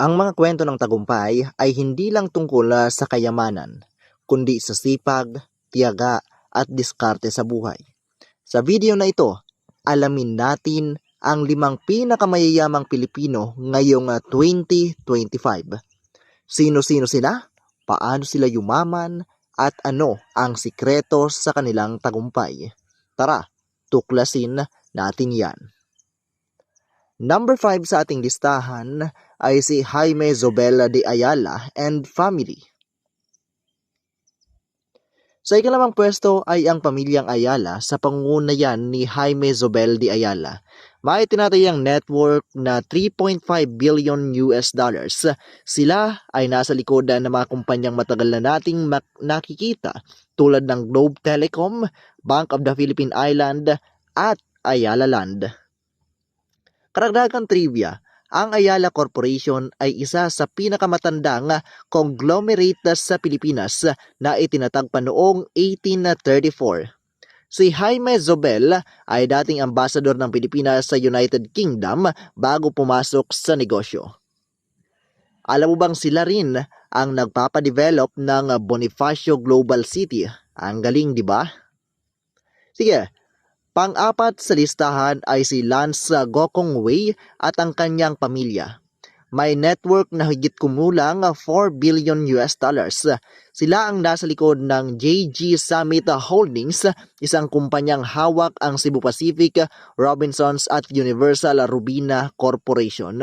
Ang mga kwento ng tagumpay ay hindi lang tungkol ah, sa kayamanan, kundi sa sipag, tiyaga at diskarte sa buhay. Sa video na ito, alamin natin ang limang pinakamayayamang Pilipino ngayong ah, 2025. Sino-sino sila? Paano sila yumaman? At ano ang sikreto sa kanilang tagumpay? Tara, tuklasin natin yan. Number 5 sa ating listahan ay si Jaime Zobel de Ayala and family. Sa ikalimang pwesto ay ang pamilyang Ayala sa pangunayan ni Jaime Zobel de Ayala. May tinatayang network na 3.5 billion US dollars. Sila ay nasa likod ng mga kumpanyang matagal na nating nakikita tulad ng Globe Telecom, Bank of the Philippine Island at Ayala Land. Karagdagang trivia, ang Ayala Corporation ay isa sa pinakamatandang conglomerate sa Pilipinas na itinatagpa noong 1834. Si Jaime Zobel ay dating ambasador ng Pilipinas sa United Kingdom bago pumasok sa negosyo. Alam mo bang sila rin ang nagpapadevelop ng Bonifacio Global City? Ang galing, di ba? Sige, Pang-apat sa listahan ay si Lance Gokong Wei at ang kanyang pamilya. May network na higit kumulang 4 billion US dollars. Sila ang nasa likod ng JG Summit Holdings, isang kumpanyang hawak ang Cebu Pacific, Robinsons at Universal Rubina Corporation.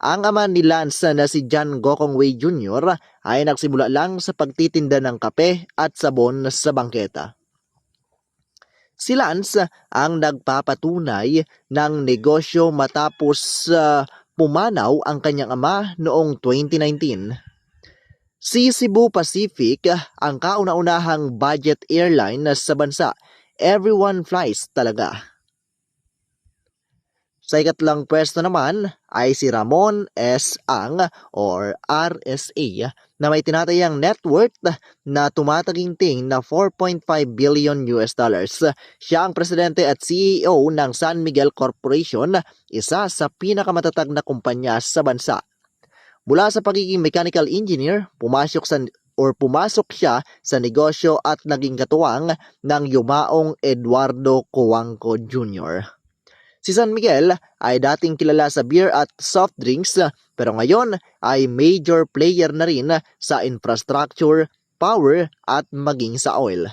Ang ama ni Lance na si John Gokong Wei Jr. ay nagsimula lang sa pagtitinda ng kape at sabon sa bangketa. Si Lance ang nagpapatunay ng negosyo matapos uh, pumanaw ang kanyang ama noong 2019. Si Cebu Pacific ang kauna-unahang budget airline sa bansa. Everyone flies talaga. Sa ikatlang pwesto naman ay si Ramon S. Ang or RSA na may tinatayang net worth na tumataginting na 4.5 billion US dollars. Siya ang presidente at CEO ng San Miguel Corporation, isa sa pinakamatatag na kumpanya sa bansa. Mula sa pagiging mechanical engineer, pumasok sa or pumasok siya sa negosyo at naging katuwang ng yumaong Eduardo Coangco Jr. Si San Miguel ay dating kilala sa beer at soft drinks pero ngayon ay major player na rin sa infrastructure, power at maging sa oil.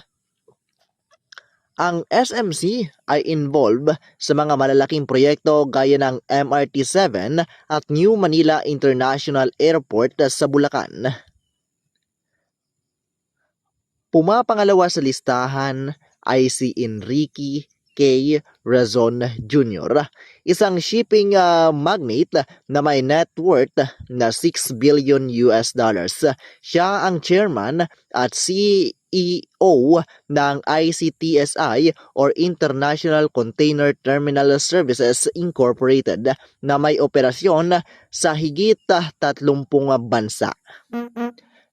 Ang SMC ay involved sa mga malalaking proyekto gaya ng MRT-7 at New Manila International Airport sa Bulacan. Pumapangalawa sa listahan ay si Enrique K. Razon Jr., isang shipping uh, magnate na may net worth na 6 billion US dollars. Siya ang chairman at CEO ng ICTSI or International Container Terminal Services Incorporated na may operasyon sa higit 30 bansa.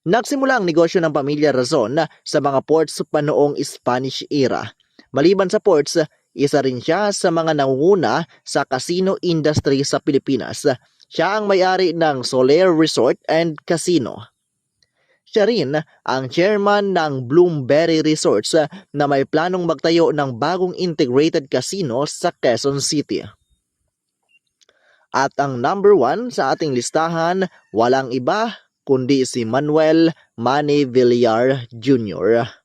Nagsimula ang negosyo ng pamilya Razon sa mga ports pa noong Spanish era. Maliban sa ports, isa rin siya sa mga nangunguna sa casino industry sa Pilipinas. Siya ang may-ari ng Soler Resort and Casino. Siya rin ang chairman ng Bloomberry Resorts na may planong magtayo ng bagong integrated casino sa Quezon City. At ang number one sa ating listahan, walang iba kundi si Manuel Manny Villar Jr.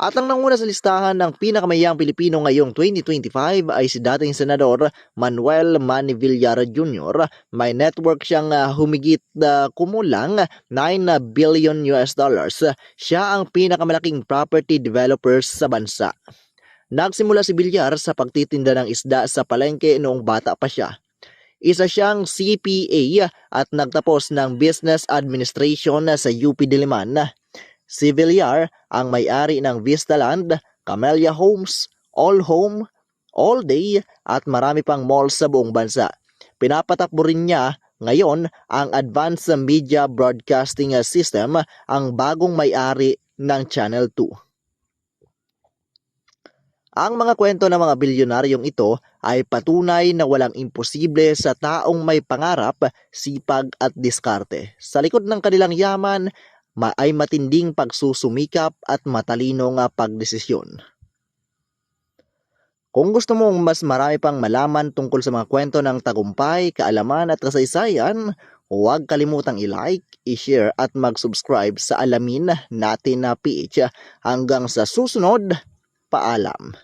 At ang nanguna sa listahan ng pinakamayang Pilipino ngayong 2025 ay si dating Senador Manuel Manny Villar Jr. May network siyang uh, humigit uh, kumulang 9 billion US dollars. Siya ang pinakamalaking property developer sa bansa. Nagsimula si Villar sa pagtitinda ng isda sa palengke noong bata pa siya. Isa siyang CPA at nagtapos ng Business Administration sa UP Diliman. Si Villar ang may-ari ng Vistaland, Camellia Homes, All Home, All Day at marami pang malls sa buong bansa. Pinapatakbo rin niya ngayon ang Advanced Media Broadcasting System, ang bagong may-ari ng Channel 2. Ang mga kwento ng mga bilyonaryong ito ay patunay na walang imposible sa taong may pangarap, sipag at diskarte. Sa likod ng kanilang yaman ma- ay matinding pagsusumikap at matalinong ah, pagdesisyon. Kung gusto mong mas marami pang malaman tungkol sa mga kwento ng tagumpay, kaalaman at kasaysayan, huwag kalimutang i-like, i-share at mag-subscribe sa Alamin Natin na PH. Hanggang sa susunod, paalam.